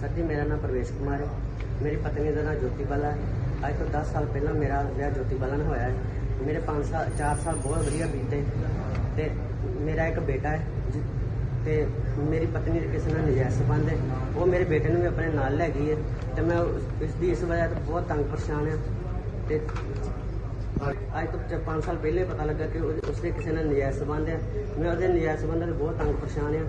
Sir ਜੀ, ਮੇਰਾ ਨਾਮ ਪ੍ਰਵੇਸ਼ ਕੁਮਾਰ ਹੈ। ਮੇਰੀ ਪਤਨੀ ਦਾ ਨਾਮ ਜੋਤੀ ਬਾਲਾ ਹੈ। ਅੱਜ ਤੋਂ 10 ਸਾਲ ਪਹਿਲਾਂ ਮੇਰਾ ਵਿਆਹ ਜੋਤੀ ਬਾਲਾ ਨਾਲ ਹੋਇਆ ਹੈ। ਮੇਰੇ 5 ਸਾਲ 4 ਸਾਲ ਬਹੁਤ ਵਧੀਆ ਬੀਤੇ। ਤੇ ਮੇਰਾ ਇੱਕ ਬੇਟਾ ਹੈ, ਜਿ- ਤੇ ਮੇਰੀ ਪਤਨੀ ਕਿਸੇ ਨਾਲ ਨਜਾਇਜ਼ ਸੰਬੰਧ ਹੈ। ਉਹ ਮੇਰੇ ਬੇਟੇ ਨੂੰ ਵੀ ਆਪਣੇ ਨਾਲ ਲੈ ਗਈ ਹੈ। ਤੇ ਮੈਂ ਉਸ- ਇਸ ਦੀ ਇਸ ਵਜ੍ਹਾ ਤੋਂ ਬਹੁਤ ਤੰਗ ਪਰੇਸ਼ਾਨ ਹਾਂ। ਤੇ ਅੱਜ ਤੋਂ 5 ਸਾਲ ਪਹਿਲੇ ਪਤਾ ਲੱਗਾ ਕਿ ਉਹ- ਉਸਦੇ ਕਿਸੇ ਨਾਲ ਨਜਾਇਜ਼ ਸੰਬੰਧ ਹੈ। ਮੈਂ ਉਹਦੇ ਨਜਾਇਜ਼ ਸੰਬੰਧਾਂ ਤੋਂ ਬਹੁਤ ਤੰਗ ਪਰੇਸ਼ਾਨ ਹਾਂ।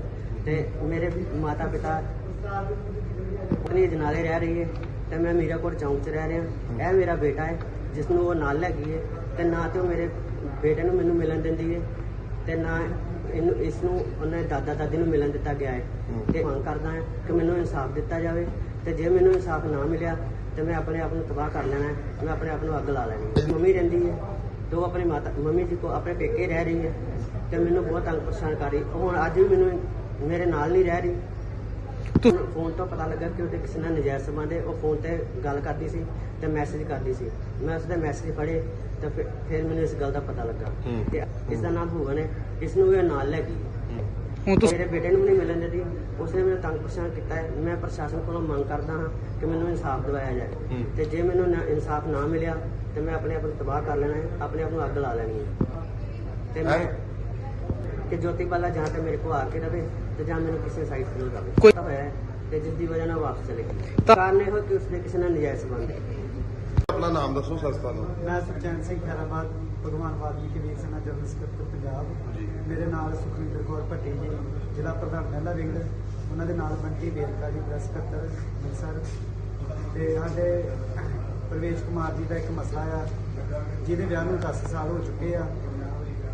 ਤੇ ਮੇਰੇ ਮਾਤਾ ਪਿਤਾ ਆਪਣੀ ਜਨਾਲੇ ਰਹਿ ਰਹੀ ਹੈ ਤੇ ਮੈਂ ਮੀਰਾਕੋਟ ਚੌਂਕ 'ਚ ਰਹਿ ਰਿਹਾ। ਇਹ ਮੇਰਾ ਬੇਟਾ ਹੈ ਜਿਸ ਨੂੰ ਉਹ ਨਾਲ ਲੈ ਗਈ ਹੈ ਤੇ ਨਾ ਤੇ ਉਹ ਮੇਰੇ ਬੇਟੇ ਨੂੰ ਮੈਨੂੰ ਮਿਲਣ ਦਿੰਦੀ ਹੈ ਤੇ ਨਾ ਇਹਨੂੰ ਇਸ ਨੂੰ ਉਹਨੇ ਦਾਦਾ ਦਾਦੀ ਨੂੰ ਮਿਲਣ ਦਿੱਤਾ ਗਿਆ ਹੈ। ਤੇ ਮੰਗ ਕਰਦਾ ਹਾਂ ਕਿ ਮੈਨੂੰ ਇਨਸਾਫ ਦਿੱਤਾ ਜਾਵੇ ਤੇ ਜੇ ਮੈਨੂੰ ਇਨਸਾਫ ਨਾ ਮਿਲਿਆ ਤੇ ਮੈਂ ਆਪਣੇ ਆਪ ਨੂੰ ਤਬਾਹ ਕਰ ਲੈਣਾ ਮੈਂ ਆਪਣੇ ਆਪ ਨੂੰ ਅੱਗ ਲਾ ਲੈਣੀ ਹੈ। ਮੰਮੀ ਰਹਿੰਦੀ ਹੈ ਤੇ ਉਹ ਆਪਣੀ ਮਾਤਾ ਮੰਮੀ ਜੀ ਕੋ ਆਪਣੇ ਪੇਕੇ ਰਹਿ ਰਹੀ ਹੈ ਤੇ ਮੈਨੂੰ ਬਹੁਤ ਤੰਗ ਪਰੇਸ਼ਾਨ ਕਰ ਰਹੀ ਹੁਣ ਅੱਜ ਵੀ ਮੈਨੂੰ ਮੇਰੇ ਨਾਲ ਨਹੀਂ ਰਹਿ ਰਹੀ। ਫੋਨ ਤੋਂ ਪਤਾ ਲੱਗਾ ਕਿ ਉਹਦੇ ਕਿਸੇ ਨਾਲ ਨਜਾਇਜ਼ ਸੰਬੰਧ ਹੈ ਉਹ ਫੋਨ ਤੇ ਗੱਲ ਕਰਦੀ ਸੀ ਤੇ ਮੈਸੇਜ ਕਰਦੀ ਸੀ ਮੈਂ ਉਸਦੇ ਮੈਸੇਜ ਪੜ੍ਹੇ ਤਾਂ ਫਿਰ ਫਿਰ ਮੈਨੂੰ ਇਸ ਗੱਲ ਦਾ ਪਤਾ ਲੱਗਾ ਹੂੰ। ਤੇ ਇਸ ਦਾ ਨਾਮ ਭੂਵਨ ਹੈ ਇਸ ਨੂੰ ਇਹ ਨਾਲ ਲੈ ਗਈ ਹੁਣ ਤੁਸੀਂ ਮੇਰੇ ਬੇਟੇ ਨੂੰ ਵੀ ਨਹੀਂ ਮਿਲਣ ਦਿੰਦੀ ਉਸਨੇ ਮੈਨੂੰ ਤੰਗ ਪਰੇਸ਼ਾਨ ਕੀਤਾ ਹੈ ਮੈਂ ਪ੍ਰਸ਼ਾਸਨ ਕੋਲੋਂ ਮੰਗ ਕਰਦਾ ਹਾਂ ਕਿ ਮੈਨੂੰ ਇਨਸਾਫ ਦਿਵਾਇਆ ਜਾਏ ਹੂੰ। ਤੇ ਜੇ ਮੈਨੂੰ ਨਾ- ਇਨਸਾਫ ਨਾ ਮਿਲਿਆ ਤੇ ਮੈਂ ਆਪਣੇ ਆਪ ਨੂੰ ਤਬਾਹ ਕਰ ਲੈਣਾ ਹੈ ਆਪਣੇ ਆਪ ਨੂੰ ਅੱਗ ਲਾ ਲੈਣੀ ਹੈ ਤੇ ਮੈਂ ਹੈਂ? ਕਿ ਜੋਤੀ ਬਾਲਾ ਜਾਂ ਤੇ ਮੇਰੇ ਕੋਲ ਆ ਕੇ ਰਵੇ ਤੇ ਜਾਂ ਮੈਨੂੰ ਕਿਸੇ ਸਾਈਡ ਤੋਂ ਲਗਾਵੇ ਕੋਈ- ਹੋਇਆ ਹੈ ਤੇ ਜਿਸ ਦੀ ਵਜ੍ਹਾ ਨਾਲ ਵਾਪਸ ਚਲੇ ਗਈ ਕਾਰਨ ਇਹ ਹੋ ਕਿ ਉਸਨੇ ਕਿਸੇ ਨਾਲ ਨਜਾਇਜ਼ ਸੰਬੰਧ ਹੈ। ਆਪਣਾ ਨਾਮ ਦੱਸੋ ਸੰਸਥਾ ਦਾ। ਮੈਂ ਸੁਖਚੈਨ ਸਿੰਘ ਖੈਰਾਬਾਦ ਭਗਵਾਨ ਵਾਲਮੀਕੀ ਵੀਰ ਸੈਨਾ ਜਨਰਲ ਸਕੱਤਰ ਪੰਜਾਬ। ਜੀ। ਮੇਰੇ ਨਾਲ ਸੁਖਵਿੰਦਰ ਕੌਰ ਭੱਟੀ ਜੀ ਜ਼ਿਲ੍ਹਾ ਪ੍ਰਧਾਨ ਮਹਿਲਾ ਵਿੰਗ। ਉਹਨਾਂ ਦੇ ਨਾਲ ਬੰਟੀ ਵੇਰਕਾ ਜੀ ਪ੍ਰੈਸ ਸਕੱਤਰ ਅੰਮ੍ਰਿਤਸਰ ਤੇ ਸਾਡੇ ਪ੍ਰਵੇਸ਼ ਕੁਮਾਰ ਜੀ ਦਾ ਇੱਕ ਮਸਲਾ ਆ ਜਿਹਦੇ ਵਿਆਹ ਨੂੰ 10 ਸਾਲ ਹੋ ਚੁੱਕੇ ਆ।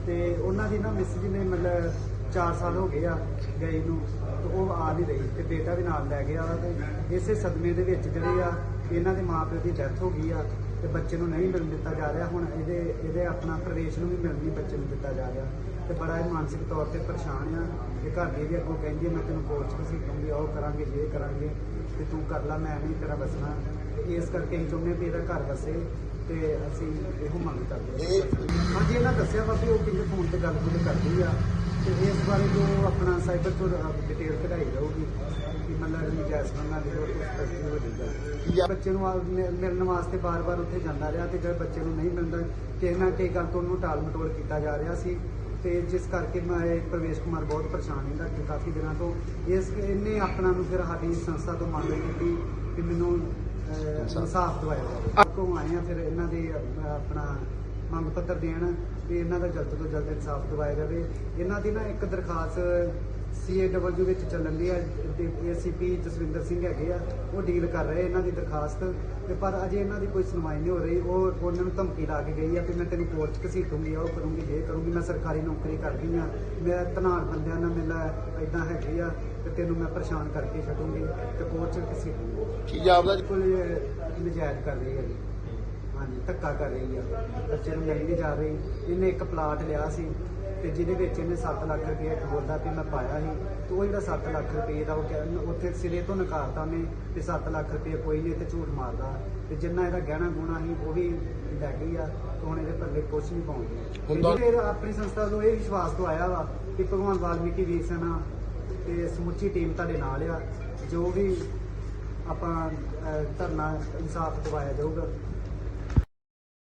ਤੇ ਉਹਨਾਂ ਦੀ ਨਾ ਮਿਸ ਜੀ ਨੇ ਮਤਲਬ 4 ਸਾਲ ਹੋ ਗਏ ਆ ਗਏ ਨੂੰ, ਤੇ ਉਹ ਆ ਨਹੀਂ ਰਹੀ ਤੇ ਬੇਟਾ ਵੀ ਨਾਲ ਲੈ ਗਿਆ ਵਾ ਤੇ ਇਸੇ ਸਦਮੇ ਦੇ ਵਿੱਚ ਜਿਹੜੇ ਆ, ਇਹਨਾਂ ਦੇ ਮਾਪਿਆਂ ਦੀ ਡੈਥ ਹੋ ਗਈ ਆ। ਤੇ ਬੱਚੇ ਨੂੰ ਨਹੀਂ ਮਿਲਣ ਦਿੱਤਾ ਜਾ ਰਿਹਾ। ਹੁਣ ਇਹਦੇ ਇਹਦੇ ਆਪਣਾ ਪ੍ਰਵੇਸ਼ ਨੂੰ ਵੀ ਮਿਲਣ ਨਹੀਂ ਬੱਚੇ ਨੂੰ ਦਿੱਤਾ ਜਾ ਰਿਹਾ। ਤੇ ਬੜਾ ਇਹ ਮਾਨਸਿਕ ਤੌਰ ਤੇ ਪਰੇਸ਼ਾਨ ਆ। ਤੇ ਘਰ ਦੇ ਵੀ ਅੱਗੋਂ ਕਹਿੰਦੀ ਮੈਂ ਤੈਨੂੰ ਕੋਚ ਕਿਸੇ ਕਹਿੰਦੀ ਉਹ ਕਰਾਂਗੇ ਇਹ ਕਰਾਂਗੇ, ਤੇ ਤੂੰ ਕਰ ਲੈ, ਮੈਂ ਨਹੀਂ ਤੇਰਾ ਬਸਣਾ ਇਸ ਕਰਕੇ ਅਸੀਂ ਚਾਹੁੰਦੇ ਵੀ ਇਹਦਾ ਘਰ ਵਸੇ ਤੇ ਅਸੀਂ ਇਹੋ ਮੰਗ ਕਰਦੇ ਹਾਂ। ਹਾਂਜੀ, ਇਹਨਾਂ ਦੱਸਿਆ ਵਾ ਵੀ ਉਹ ਕਿੰਨੇ ਫੋਨ ਤੇ ਗੱਲ ਗੁੱਲ ਕਰਦੀ ਆ। ਤੇ ਇਸ ਬਾਰੇ ਜੋ ਆਪਣਾ ਸਾਈਬਰ ਤੋਂ ਡਿਟੇਲ ਕਢਾਈ ਜਾਊਗੀ। ਕਿ ਮਤਲਬ ਉਹ ਕੁਝ ਤਸਦੀਕ ਹੋ ਜਾਊਗਾ ਬੱਚੇ ਨੂੰ ਆ- ਮਿਲਣ ਵਾਸਤੇ ਬਾਰ-ਬਾਰ ਉੱਥੇ ਜਾਂਦਾ ਰਿਹਾ ਤੇ ਜਦ ਬੱਚੇ ਨੂੰ ਨਹੀਂ ਮਿਲਦਾ ਕਿਸੇ ਨਾ ਕਿਸੇ ਗੱਲ ਤੋਂ ਉਹਨੂੰ ਟਾਲ ਮਟੋਲ ਕੀਤਾ ਜਾ ਰਿਹਾ ਸੀ ਤੇ ਜਿਸ ਕਰਕੇ ਮੈਂ ਇਹ ਪ੍ਰਵੇਸ਼ ਕੁਮਾਰ ਬਹੁਤ ਪਰੇਸ਼ਾਨ ਹੁੰਦਾ ਕਿ ਕਾਫੀ ਦਿਨਾਂ ਤੋਂ ਇਸ ਇਹਨੇ ਆਪਣਾ ਨੂੰ ਫਿਰ ਸਾਡੀ ਸੰਸਥਾ ਤੋਂ ਮੰਗ ਕੀਤੀ ਕਿ ਮੈਨੂੰ ਅਹ, ਇਨਸਾਫ ਦਿਵਾਇਆ ਜਾਵੇ। ਕੋਲ ਆਏ ਆ ਫਿਰ ਇਹਨਾਂ ਦੇ ਅਹ, ਆਪਣਾ ਮੰਗ ਪੱਤਰ ਦੇਣ ਵੀ ਇਹਨਾਂ ਦਾ ਜਲਦ ਤੋਂ ਜਲਦ ਇਨਸਾਫ ਦਿਵਾਇਆ ਜਾਵੇ। ਇਹਨਾਂ ਦੀ ਨਾ ਇੱਕ ਦਰਖਾਸਤ ਸੀਏਡਬਲਯੂ ਵਿੱਚ ਚੱਲਣ ਦੀ ਹੈ ਏਸੀਪੀ ਜਸਵਿੰਦਰ ਸਿੰਘ ਹੈਗੇ ਆ ਉਹ ਡੀਲ ਕਰ ਰਹੇ ਇਹਨਾਂ ਦੀ ਦਰਖਾਸਤ ਤੇ ਪਰ ਅਜੇ ਇਹਨਾਂ ਦੀ ਕੋਈ ਸੁਣਵਾਈ ਨਹੀਂ ਹੋ ਰਹੀ। ਉਹ ਉਹਨਾਂ ਨੂੰ ਧਮਕੀ ਲਾ ਕੇ ਗਈ ਆ ਕਿ ਮੈਂ ਤੈਨੂੰ ਕੋਰਟ 'ਚ ਘਸੀਟੂੰਗੀ ਉਹ ਕਰੂੰਗੀ ਇਹ ਕਰੂੰਗੀ ਮੈਂ ਸਰਕਾਰੀ ਨੌਕਰੀ ਕਰਦੀ ਆ। ਮੇਰਾ ਧਨਾੜ ਬੰਦਿਆਂ ਨਾਲ ਮੇਰਾ ਇਦਾਂ ਹੈਗੀ ਆ ਤੇ ਤੈਨੂੰ ਮੈਂ ਪਰੇਸ਼ਾਨ ਕਰਕੇ ਛੱਡੂੰਗੀ ਤੇ ਕੋਰਟ 'ਚ ਘਸੀਟੂੰਗੀ। ਕੀ ਬਿਲਕੁਲ ਇਹ ਨਜਾਇਜ਼ ਕਰ ਰਹੀ ਹੈ ਜੀ। ਹਾਂਜੀ ਧੱਕਾ ਕਰ ਰਹੀ ਆ। ਬੱਚੇ ਨੂੰ ਨਹੀਂ ਜਾ ਰਹੀ। ਇਹਨੇ ਇੱਕ ਪਲਾਟ ਲਿਆ ਸੀ ਤੇ ਜਿਹਦੇ ਵਿੱਚ ਇਹਨੇ 7 ਲੱਖ ਰੁਪਏ ਬੋਲਦਾ ਵੀ ਮੈਂ ਪਾਇਆ ਸੀ। ਤੇ ਉਹ ਜਿਹੜਾ 7 ਲੱਖ ਰੁਪਏ ਦਾ ਉਹ ਕਹਿ- ਉੱਥੇ ਸਿਰੇ ਤੋਂ ਨਕਾਰਤਾ ਉਹਨੇ ਤੇ 7 ਲੱਖ ਰੁਪਏ ਕੋਈ ਨਹੀਂ ਤੇ ਝੂਠ ਮਾਰਦਾ। ਤੇ ਜਿੰਨਾ ਇਹਦਾ ਗਹਿਣਾ ਗੁਣਾ ਸੀ ਉਹ ਵੀ ਲੈ ਗਈ ਆ ਤੇ ਹੁਣ ਇਹਦੇ ਪੱਲੇ ਕੁਛ ਨਹੀਂ ਪਾਉਂਦੀ। ਹੁੰਦਾ- ਫਿਰ ਆਪਣੀ ਸੰਸਥਾ ਤੋਂ ਇਹ ਵਿਸ਼ਵਾਸ ਤੋਂ ਆਇਆ ਵਾ ਕਿ ਭਗਵਾਨ ਵਾਲਮੀਕੀ ਵੀਰ ਸੈਨਾ ਤੇ ਸਮੁੱਚੀ ਟੀਮ ਤੁਹਾਡੇ ਨਾਲ ਆ। ਜੋ ਵੀ ਆਪਾਂ ਅਹ, ਧਰਨਾ ਇਨਸਾਫ ਦਿਵਾਇਆ ਜਾਊਗਾ।